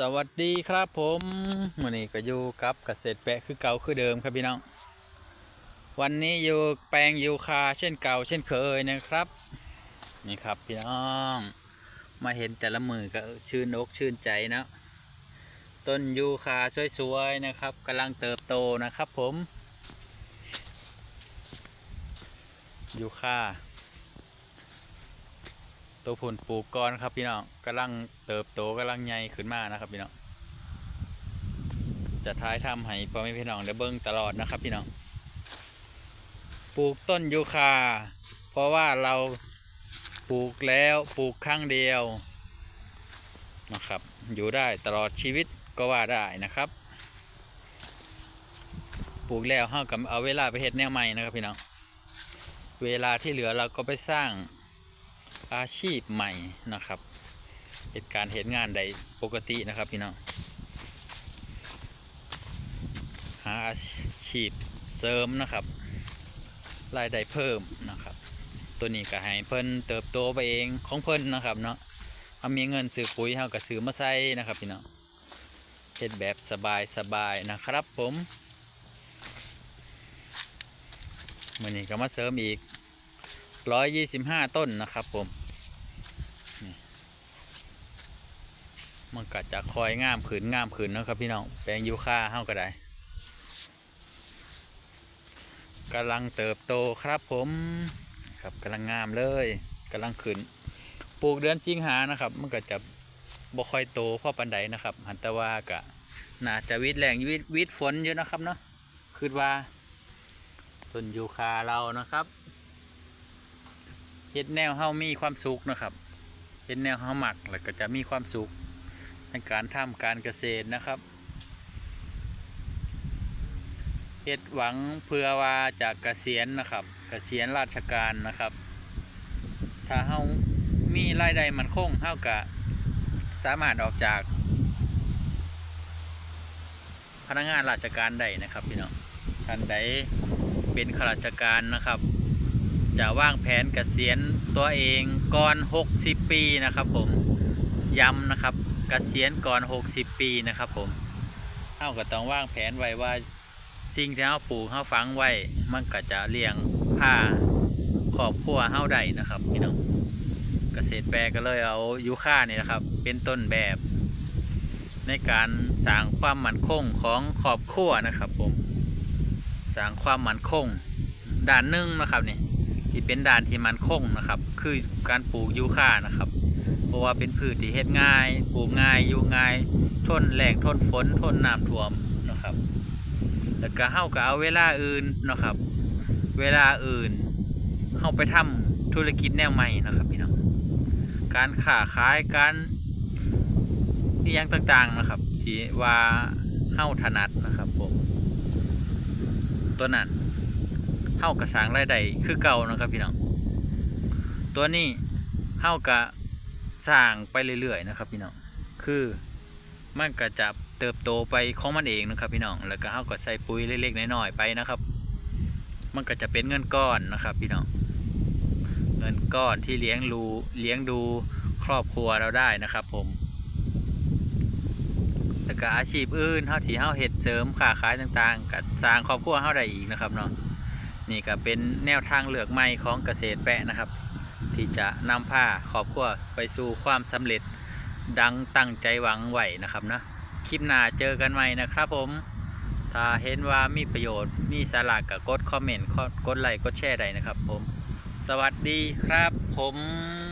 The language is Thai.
สวัสดีครับผมวันนี้ก็อยู่กับเกษตรแปะคือเก่าคือเดิมครับพี่น้อง วันนี้อยู่แปลงยูคาเช่นเก่า เช่นเคยนะครับ นี่ครับพี่น้อง มาเห็นแต่ละมือก็ชื่นอกชื่นใจนะ ต้นยูคาสวยๆนะครับกำลังเติบโตนะครับผมยูคา ตัวผุนปลูกก่อนครับพี่น้องกำลังเติบโตกำลังใหญ่ขึ้นมานะครับพี่น้องจะท้ายทำให้พ่อแม่พี่น้องได้เบิ้งตลอดนะครับพี่น้องปลูกต้นยูคา เพราะว่าเราปลูกแล้วปลูกครั้งเดียวนะครับ อยู่ได้ตลอดชีวิตก็ว่าได้นะครับ ปลูกแล้วเฮากับเอาเวลาไปเฮ็ดแนวใหม่นะครับพี่น้องเวลาที่เหลือเราก็ไปสร้าง อาชีพใหม่นะครับเหตุการณ์เหตุงานใดปกตินะครับพี่น้องหาอาชีพเสริมนะครับรายได้เพิ่มนะครับ ตัวนี้ก็ให้เพิ่นเติบโตไปเองของเพิ่นนะครับเนาะเอามีเงินซื้อปุ๋ยเฮาก็ซื้อมาใส่นะครับพี่น้องเฮ็ดแบบสบายสบายๆนะครับผมมื้อนี้ก็มาเสริมอีก 125 ต้นนะครับผม มันก็จะคอยงามขืนงามขืนนะครับพี่น้องแปลงยูคาเฮาก็ได้กำลังเติบโตครับผมครับกำลังงามเลยกำลังขึ้นปลูกเดือนสิงหานะครับ มันก็จะบ่ค่อยโตเพราะปันใดนะครับหันแตว่ากะน่าจะวิดแรงวิดวิดฝนเยอะนะครับเนาะคือว่าต้นยูคาเรานะครับเฮ็ดแนวเฮามีความสุขนะครับเฮ็ดแนวเฮาหมักแล้วก็จะมีความสุข ในการทำการเกษตรนะครับเฮ็ดหวังเพื่อว่าจากเกษียณนะครับเกษียณราชการนะครับ ถ้าเฮามีรายได้มันคงเฮาก็สามารถออกจาก พนักงานราชการได้นะครับพี่น้องท่านใดเป็นข้าราชการนะครับ จะวางแผนเกษียณตัวเองก่อน 60 ปีนะครับผมย้ำนะครับ เกษียณก่อน 60 ปีนะครับผมเฮาก็ต้องวางแผนไว้ว่าสิ่งที่เฮาปลูกเฮาฝังไว้ มันก็จะเลี้ยงพาครอบครัวเฮาได้นะครับพี่น้องเกษตรแปลก็เลยเอายูคานี่นะครับ เป็นต้นแบบ ในการสร้างความมั่นคงของครอบครัวนะครับผมสร้างความมั่นคงด้านหนึ่งนะครับนี่ที่เป็นด้านที่มั่นคงนะครับ คือการปลูกยูคานะครับ ราะว่าเป็นพืชที่เฮ็ดง่ายปลูกง่ายอยู่ง่ายทนแรงทนฝนทนน้ำท่วมนะครับ แล้วก็เฮาก็เอาเวลาอื่นนะครับ เวลาอื่นเฮาไปทำธุรกิจแนวใหม่นะครับพี่น้องการค้าขายการอหยังต่างๆนะครับ ที่ว่าเฮาถนัดนะครับผมตัวนั้นเฮาก็สร้างรายได้คือเก่านะครับพี่น้องตัวนี้เฮาก็ สร้างไปเรื่อยๆนะครับพี่น้องคือมันก็จะเติบโตไปของมันเองนะครับพี่น้องแล้วก็เฮาก็ใส่ปุ๋ยเล็กๆน้อยๆไปนะครับ มันก็จะเป็นเงินก้อนนะครับพี่น้องเงินก้อนที่เลี้ยงรูเลี้ยงดูครอบครัวเราได้นะครับผมแล้วก็อาชีพอื่นเฮาที่เฮาเฮ็ดเสริมค้าขายต่างๆก็สร้างครอบครัวเฮาได้อีกนะครับเนาะนี่ก็เป็นแนวทางเลือกใหม่ของเกษตรแปะนะครับ ที่จะนำผ้าขอบขั้วไปสู่ความสำเร็จดังตั้งใจหวังไหวนะครับนะคลิปหน้าเจอกันใหม่นะครับผม ถ้าเห็นว่ามีประโยชน์มีสาระก็กดคอมเมนต์กดไลค์กดแชร์ได้นะครับผม สวัสดีครับผม